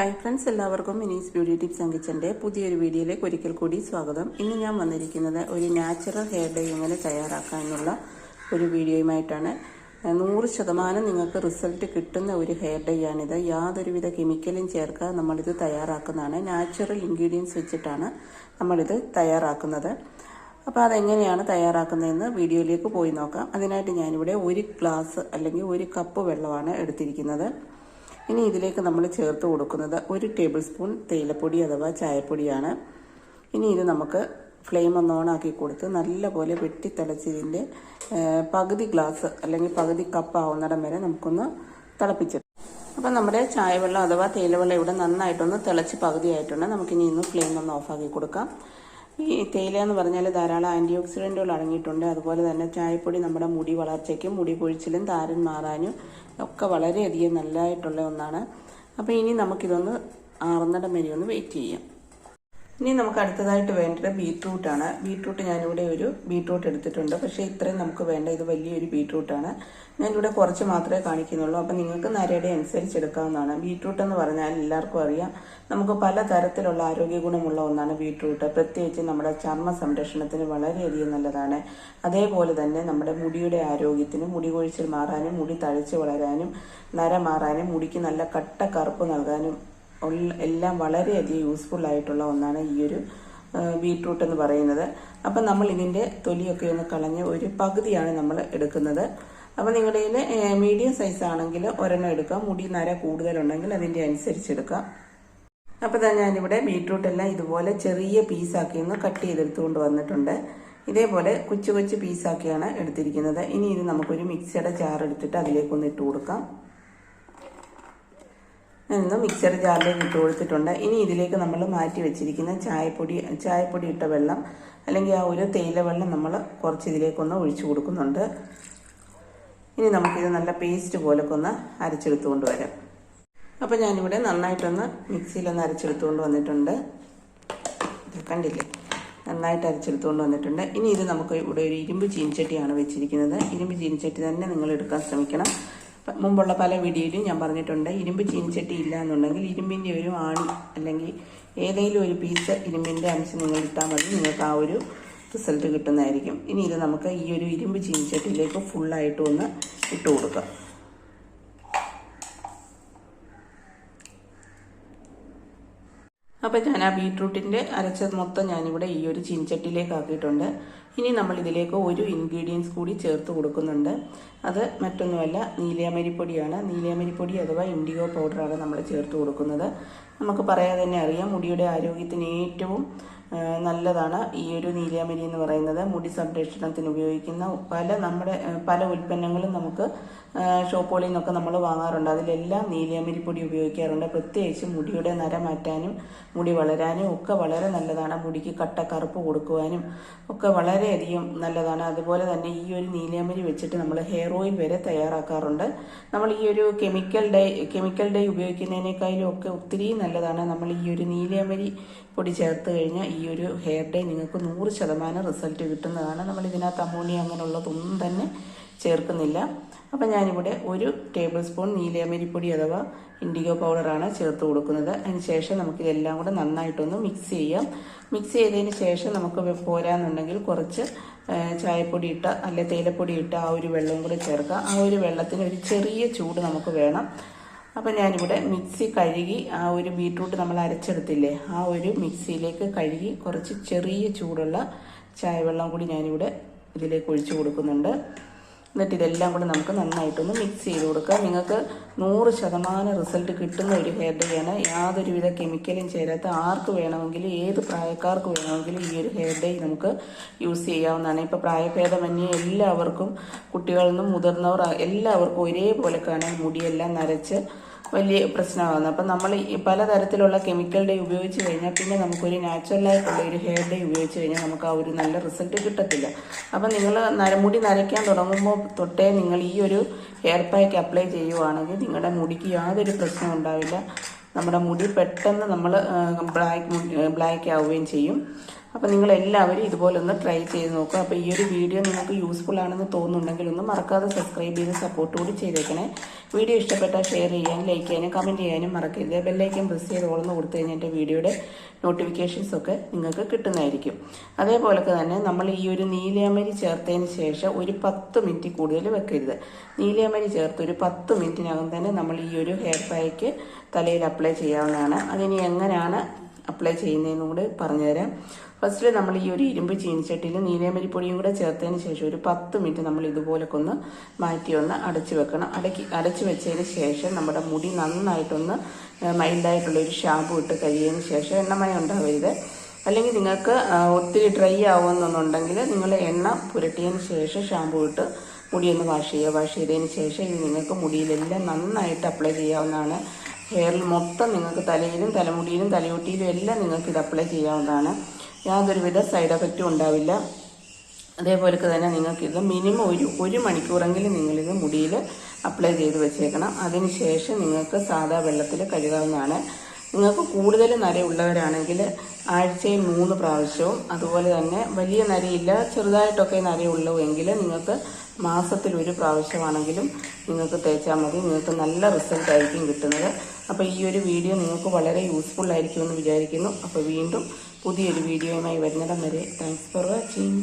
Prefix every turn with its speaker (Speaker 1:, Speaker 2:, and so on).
Speaker 1: Hi friends എല്ലാവർക്കും Mini's beauty tips and കിച്ചന്റെ പുതിയൊരു വീഡിയോയിലേക്ക് ഒരിക്കൽ കൂടി സ്വാഗതം. ഇന്ന് ഞാൻ വന്നിരിക്കുന്നത് ഒരു നാച്ചുറൽ ഹെയർ ഡേ എങ്ങനെ തയ്യാറാക്കാനുള്ള ഒരു വീഡിയോയുമായിട്ടാണ്. നൂറ് ശതമാനം നിങ്ങൾക്ക് റിസൾട്ട് കിട്ടുന്ന ഒരു ഹെയർ ഡേ ആണിത്. യാതൊരുവിധ കെമിക്കലും ചേർക്കാതെ നമ്മളിത് തയ്യാറാക്കുന്നതാണ്. നാച്ചുറൽ ഇൻഗ്രീഡിയൻസ് വെച്ചിട്ടാണ് നമ്മളിത് തയ്യാറാക്കുന്നത്. അപ്പോൾ അതെങ്ങനെയാണ് തയ്യാറാക്കുന്നതെന്ന് വീഡിയോയിലേക്ക് പോയി നോക്കാം. അതിനായിട്ട് ഞാനിവിടെ ഒരു ഗ്ലാസ് അല്ലെങ്കിൽ ഒരു കപ്പ് വെള്ളമാണ് എടുത്തിരിക്കുന്നത്. ഇനി ഇതിലേക്ക് നമ്മൾ ചേർത്ത് കൊടുക്കുന്നത് ഒരു ടേബിൾ സ്പൂൺ തേയിലപ്പൊടി അഥവാ ചായപ്പൊടിയാണ്. ഇനി ഇത് നമുക്ക് ഫ്ലെയിം ഒന്ന് ഓണാക്കി കൊടുത്ത് നല്ലപോലെ വെട്ടിത്തിളച്ചതിന്റെ പകുതി ഗ്ലാസ് അല്ലെങ്കിൽ പകുതി കപ്പ് ആവുന്നിടം വരെ നമുക്കൊന്ന് തിളപ്പിച്ചെടുക്കാം. അപ്പം നമ്മുടെ ചായവെള്ളം അഥവാ തേയിലവെള്ളം ഇവിടെ നന്നായിട്ടൊന്ന് തിളച്ച് പകുതിയായിട്ടുണ്ട് നമുക്കിനി ഇന്ന് ഫ്ലെയിം ഒന്ന് ഓഫാക്കി കൊടുക്കാം. ഈ തേയില എന്ന് പറഞ്ഞാൽ ധാരാളം ആന്റി ഓക്സിഡന്റുകൾ അടങ്ങിയിട്ടുണ്ട്. അതുപോലെ തന്നെ ചായപ്പൊടി നമ്മുടെ മുടി വളർച്ചയ്ക്കും മുടി പൊഴിച്ചിലും താരൻ മാറാനും ഒക്കെ വളരെയധികം നല്ലതായിട്ടുള്ള ഒന്നാണ്. അപ്പോൾ ഇനി നമുക്കിതൊന്ന് ആറുന്നടം വരെ ഒന്ന് വെയിറ്റ് ചെയ്യാം. ഇനി നമുക്ക് അടുത്തതായിട്ട് വേണ്ടത് ബീട്രൂട്ടാണ് ബീട്രൂട്ട് ഞാനിവിടെ ഒരു ബീട്രൂട്ട് എടുത്തിട്ടുണ്ട്. പക്ഷേ ഇത്രയും നമുക്ക് വേണ്ട. ഇത് വലിയൊരു ബീട്രൂട്ടാണ് ഞാനിവിടെ കുറച്ച് മാത്രമേ കാണിക്കുന്നുള്ളൂ. അപ്പം നിങ്ങൾക്ക് നരയുടെ അനുസരിച്ച് എടുക്കാവുന്നതാണ്. ബീട്രൂട്ട് എന്ന് പറഞ്ഞാൽ എല്ലാവർക്കും അറിയാം. നമുക്ക് പല തരത്തിലുള്ള ആരോഗ്യ ഗുണമുള്ള ഒന്നാണ് ബീട്രൂട്ട് പ്രത്യേകിച്ച് നമ്മുടെ ചർമ്മ സംരക്ഷണത്തിന് വളരെയധികം നല്ലതാണ്. അതേപോലെ തന്നെ നമ്മുടെ മുടിയുടെ ആരോഗ്യത്തിന് മുടി കൊഴിച്ചിൽ മാറാനും മുടി തഴച്ച് വളരാനും നര മാറാനും മുടിക്ക് നല്ല കട്ട കറുപ്പ് നൽകാനും എല്ലാം വളരെയധികം യൂസ്ഫുൾ ആയിട്ടുള്ള ഒന്നാണ് ഈ ഒരു ബീട്രൂട്ട് എന്ന് പറയുന്നത്. അപ്പം നമ്മൾ ഇതിന്റെ തൊലിയൊക്കെ ഒന്ന് കളഞ്ഞ് ഒരു പകുതിയാണ് നമ്മൾ എടുക്കുന്നത്. അപ്പോൾ നിങ്ങളുടെ മീഡിയം സൈസ് ആണെങ്കിൽ ഒരെണ്ണം എടുക്കാം മുടി നര കൂടുതലുണ്ടെങ്കിൽ അതിന്റെ അനുസരിച്ച് എടുക്കാം അപ്പോൾ തന്നെ ഞാനിവിടെ ബീട്രൂട്ടെല്ലാം ഇതുപോലെ ചെറിയ പീസാക്കി ഒന്ന് കട്ട് ചെയ്തെടുത്തുകൊണ്ട് വന്നിട്ടുണ്ട്. ഇതേപോലെ കൊച്ചു കൊച്ചു പീസാക്കിയാണ് എടുത്തിരിക്കുന്നത്. ഇനി ഇത് നമുക്കൊരു മിക്സിയുടെ ജാർ എടുത്തിട്ട് അതിലേക്കൊന്ന് ഇട്ട് കൊടുക്കാം. നിന്ന് മിക്സർ ജാറിലേക്ക് ഇട്ട് കൊടുത്തിട്ടുണ്ട്. ഇനി ഇതിലേക്ക് നമ്മൾ മാറ്റി വെച്ചിരിക്കുന്ന ചായപ്പൊടി ചായപ്പൊടി ഇട്ട വെള്ളം അല്ലെങ്കിൽ ആ ഒരു തേയില വെള്ളം നമ്മൾ കുറച്ച് ഇതിലേക്കൊന്ന് ഒഴിച്ചു കൊടുക്കുന്നുണ്ട്. ഇനി നമുക്കിത് നല്ല പേസ്റ്റ് പോലൊക്കെ ഒന്ന് അരച്ചെടുത്തുകൊണ്ട് വരാം. അപ്പോൾ ഞാനിവിടെ നന്നായിട്ടൊന്ന് മിക്സിയിലൊന്ന് അരച്ചെടുത്തുകൊണ്ട് വന്നിട്ടുണ്ട്. കണ്ടില്ലേ? നന്നായിട്ട് അരച്ചെടുത്തുകൊണ്ട് വന്നിട്ടുണ്ട്. ഇനി ഇത് നമുക്ക് ഇവിടെ ഒരു ഇരുമ്പ് ചീനിച്ചട്ടിയാണ് വെച്ചിരിക്കുന്നത്. ഇരുമ്പ് ചീനിച്ചട്ടി തന്നെ നിങ്ങൾ എടുക്കാൻ ശ്രമിക്കണം. മുമ്പുള്ള പല വീഡിയോയിലും ഞാൻ പറഞ്ഞിട്ടുണ്ട്. ഇരുമ്പ് ചീനിച്ചട്ടി ഇല്ല എന്നുണ്ടെങ്കിൽ ഇരുമ്പിന്റെ ഒരു ആണി അല്ലെങ്കിൽ ഏതെങ്കിലും ഒരു പീസ് ഇരുമ്പിന്റെ അംശം നിങ്ങൾ ഇട്ടാൽ മതി. നിങ്ങൾക്ക് ആ ഒരു റിസൾട്ട് കിട്ടുന്നതായിരിക്കും. ഇനി ഇത് നമുക്ക് ഈ ഒരു ഇരുമ്പ് ചീനിച്ചട്ടിയിലേക്ക് ഫുള്ളായിട്ട് ഒന്ന് ഇട്ട് കൊടുക്കാം. അപ്പോൾ ഞാൻ ആ ബീട്രൂട്ടിന്റെ അരച്ചത് മൊത്തം ഞാനിവിടെ ഈ ഒരു ചീനിച്ചട്ടിയിലേക്ക് ആക്കിയിട്ടുണ്ട്. ഇനി നമ്മൾ ഇതിലേക്ക് ഒരു ഇൻഗ്രീഡിയൻസ് കൂടി ചേർത്ത് കൊടുക്കുന്നുണ്ട്. അത് മറ്റൊന്നുമല്ല നീലയമരിപ്പൊടിയാണ് നീലയമരിപ്പൊടി അഥവാ ഇൻഡിഗോ പൗഡറാണ് നമ്മൾ ചേർത്ത് കൊടുക്കുന്നത്. നമുക്ക് പറയാതെ തന്നെ അറിയാം മുടിയുടെ ആരോഗ്യത്തിന് ഏറ്റവും നല്ലതാണ് ഈ ഒരു നീലയമരി എന്ന് പറയുന്നത്. മുടി സംരക്ഷണത്തിന് ഉപയോഗിക്കുന്ന പല നമ്മുടെ പല ഉൽപ്പന്നങ്ങളും നമുക്ക് ഷോപ്പുകളിൽ നിന്നൊക്കെ നമ്മൾ വാങ്ങാറുണ്ട്. അതിലെല്ലാം നീലയമരി പൊടി ഉപയോഗിക്കാറുണ്ട്. പ്രത്യേകിച്ച് മുടിയുടെ നര മാറ്റാനും മുടി വളരാനും ഒക്കെ വളരെ നല്ലതാണ്. മുടിക്ക് കട്ട കറുപ്പ് കൊടുക്കുവാനും ഒക്കെ വളരെയധികം നല്ലതാണ്. അതുപോലെ തന്നെ ഈ ഒരു നീലയമരി വെച്ചിട്ട് നമ്മൾ ഹെയർ ഓയിൽ വരെ തയ്യാറാക്കാറുണ്ട്. നമ്മൾ ഈ ഒരു കെമിക്കൽ ഡൈ കെമിക്കൽ ഡൈ ഉപയോഗിക്കുന്നതിനേക്കാളും ഒക്കെ ഒത്തിരി നല്ലതാണ്. നമ്മൾ ഈ ഒരു നീലയമരി പൊടി ചേർത്ത് കഴിഞ്ഞാൽ ഈ ഒരു ഹെയർ ഡേ നിങ്ങൾക്ക് നൂറ് ശതമാനം റിസൾട്ട് കിട്ടുന്നതാണ്. നമ്മൾ ഇതിനകത്ത് അമോണിയ അങ്ങനെയുള്ളതൊന്നും തന്നെ ചേർക്കുന്നില്ല. അപ്പം ഞാനിവിടെ ഒരു ടേബിൾ സ്പൂൺ നീലയമരിപ്പൊടി അഥവാ ഇൻഡിഗോ പൗഡറാണ് ചേർത്ത് കൊടുക്കുന്നത്. അതിന് ശേഷം നമുക്കിതെല്ലാം കൂടെ നന്നായിട്ടൊന്ന് മിക്സ് ചെയ്യാം. മിക്സ് ചെയ്തതിന് ശേഷം നമുക്ക് പോരാന്നുണ്ടെങ്കിൽ കുറച്ച് ചായപ്പൊടി ഇട്ട അല്ലെ തേയിലപ്പൊടി ഇട്ട ആ ഒരു വെള്ളം കൂടെ ചേർക്കാം. ആ ഒരു വെള്ളത്തിന് ഒരു ചെറിയ ചൂട് നമുക്ക് വേണം. അപ്പം ഞാനിവിടെ മിക്സി കഴുകി ആ ഒരു ബീട്രൂട്ട് നമ്മൾ അരച്ചെടുത്തില്ലേ ആ ഒരു മിക്സിയിലേക്ക് കഴുകി കുറച്ച് ചെറിയ ചൂടുള്ള ചായവെള്ളം കൂടി ഞാനിവിടെ ഇതിലേക്ക് ഒഴിച്ചു കൊടുക്കുന്നുണ്ട്. എന്നിട്ട് ഇതെല്ലാം കൂടി നമുക്ക് നന്നായിട്ടൊന്ന് മിക്സ് ചെയ്ത് കൊടുക്കുക നിങ്ങൾക്ക് നൂറ് ശതമാനം റിസൾട്ട് കിട്ടുന്ന ഒരു ഹെയർ ഡേ ആണ്. യാതൊരുവിധ കെമിക്കലും ചേരാത്ത ആർക്ക് വേണമെങ്കിലും ഏത് പ്രായക്കാർക്ക് വേണമെങ്കിലും ഈ ഒരു ഹെയർ ഡേ നമുക്ക് യൂസ് ചെയ്യാവുന്നതാണ്. ഇപ്പോൾ പ്രായഭേദമന്യേ എല്ലാവർക്കും കുട്ടികളിൽ നിന്നും മുതിർന്നവർ എല്ലാവർക്കും ഒരേപോലെ കാണാൻ മുടിയെല്ലാം നരച്ച് വലിയ പ്രശ്നമാകുന്നത് അപ്പം നമ്മൾ പലതരത്തിലുള്ള കെമിക്കൽ ഡേ ഉപയോഗിച്ച് കഴിഞ്ഞാൽ പിന്നെ നമുക്കൊരു നാച്ചുറലായിട്ടുള്ള ഒരു ഹെയർ ഡേ ഉപയോഗിച്ച് കഴിഞ്ഞാൽ നമുക്ക് ആ ഒരു നല്ല റിസൾട്ട് കിട്ടത്തില്ല. അപ്പം നിങ്ങൾ നരമുടി നരയ്ക്കാൻ തുടങ്ങുമ്പോൾ തൊട്ടേ നിങ്ങൾ ഈ ഒരു ഹെയർ പാക്ക് അപ്ലൈ ചെയ്യുവാണെങ്കിൽ നിങ്ങളുടെ മുടിക്ക് യാതൊരു പ്രശ്നവും ഉണ്ടാവില്ല. നമ്മുടെ മുടി പെട്ടെന്ന് നമ്മൾ ബ്ലാക്ക് ബ്ലാക്ക് ആവുകയും ചെയ്യും. അപ്പോൾ നിങ്ങൾ എല്ലാവരും ഇതുപോലെ ഒന്ന് ട്രൈ ചെയ്ത് നോക്കുക. അപ്പോൾ ഈ ഒരു വീഡിയോ നിങ്ങൾക്ക് യൂസ്ഫുൾ ആണെന്ന് തോന്നുന്നുണ്ടെങ്കിൽ ഒന്ന് മറക്കാതെ സബ്സ്ക്രൈബ് ചെയ്ത് സപ്പോർട്ട് കൂടി ചെയ്തേക്കണേ. വീഡിയോ ഇഷ്ടപ്പെട്ടാൽ ഷെയർ ചെയ്യാനും ലൈക്ക് ചെയ്യാനും കമന്റ് ചെയ്യാനും മറക്കരുത്. ബെല്ലൈക്കൻ പ്രസ് ചെയ്ത് ഓളെന്ന് കൊടുത്തു കഴിഞ്ഞാൽ എന്റെ വീഡിയോയുടെ നോട്ടിഫിക്കേഷൻസ് ഒക്കെ നിങ്ങൾക്ക് കിട്ടുന്നതായിരിക്കും. അതേപോലെ തന്നെ നമ്മൾ ഈ ഒരു നീലയമരി ചേർത്തതിന് ശേഷം ഒരു പത്ത് മിനിറ്റ് കൂടുതൽ വെക്കരുത്. നീലയമരി ചേർത്ത് ഒരു പത്ത് മിനിറ്റിനകം തന്നെ നമ്മൾ ഈ ഒരു ഹെയർ പാക്ക് തലയിൽ അപ്ലൈ ചെയ്യാവുന്നതാണ്. അതിനി എങ്ങനെയാണ് അപ്ലൈ ചെയ്യുന്നതെന്നും കൂടെ പറഞ്ഞുതരാം. ഫസ്റ്റ് നമ്മൾ ഈ ഒരു ഇരുമ്പ് ചീനിച്ചട്ടിയിൽ നീലേമരിപ്പൊടിയും കൂടെ ചേർത്തതിന് ശേഷം ഒരു പത്ത് മിനിറ്റ് നമ്മൾ ഇതുപോലൊക്കെ ഒന്ന് മാറ്റി ഒന്ന് അടച്ചു വെക്കണം. അടക്കി അടച്ചു വെച്ചതിന് ശേഷം നമ്മുടെ മുടി നന്നായിട്ടൊന്ന് മൈൽഡായിട്ടുള്ള ഒരു ഷാമ്പു ഇട്ട് കഴിയതിന് ശേഷം എണ്ണമയം ഉണ്ടാവരുത്. അല്ലെങ്കിൽ നിങ്ങൾക്ക് ഒത്തിരി ഡ്രൈ ആവുമെന്നുണ്ടെങ്കിൽ നിങ്ങൾ എണ്ണ പുരട്ടിയതിന് ശേഷം ഷാമ്പു ഇട്ട് മുടി ഒന്ന് വാഷ് ചെയ്യുക. വാഷ് ചെയ്തതിന് ശേഷം ഇത് നിങ്ങൾക്ക് മുടിയിലെല്ലാം നന്നായിട്ട് അപ്ലൈ ചെയ്യാവുന്നതാണ്. ഹെയറിൽ മൊത്തം നിങ്ങൾക്ക് തലയിലും തലമുടിയിലും തലയോട്ടിയിലും എല്ലാം നിങ്ങൾക്ക് ഇത് അപ്ലൈ ചെയ്യാവുന്നതാണ്. യാതൊരുവിധ സൈഡ് എഫക്റ്റും ഉണ്ടാവില്ല. അതേപോലെ തന്നെ നിങ്ങൾക്കിത് മിനിമം ഒരു ഒരു മണിക്കൂറെങ്കിലും നിങ്ങളിത് മുടിയിൽ അപ്ലൈ ചെയ്ത് വെച്ചേക്കണം. അതിനുശേഷം നിങ്ങൾക്ക് സാധാ വെള്ളത്തിൽ കഴുകാവുന്നതാണ്. നിങ്ങൾക്ക് കൂടുതൽ നരയുള്ളവരാണെങ്കിൽ ആഴ്ചയിൽ മൂന്ന് പ്രാവശ്യവും അതുപോലെ തന്നെ വലിയ നരയില്ല ചെറുതായിട്ടൊക്കെ നരയുള്ളൂ എങ്കിൽ നിങ്ങൾക്ക് മാസത്തിൽ ഒരു പ്രാവശ്യമാണെങ്കിലും നിങ്ങൾക്ക് തേച്ചാൽ മതി. നിങ്ങൾക്ക് നല്ല റിസൾട്ട് ആയിരിക്കും കിട്ടുന്നത്. അപ്പോൾ ഈ ഒരു വീഡിയോ നിങ്ങൾക്ക് വളരെ യൂസ്ഫുൾ ആയിരിക്കുമെന്ന് വിചാരിക്കുന്നു. അപ്പോൾ വീണ്ടും പുതിയൊരു വീഡിയോയുമായി വരുന്നിടം വരെ. Thanks for watching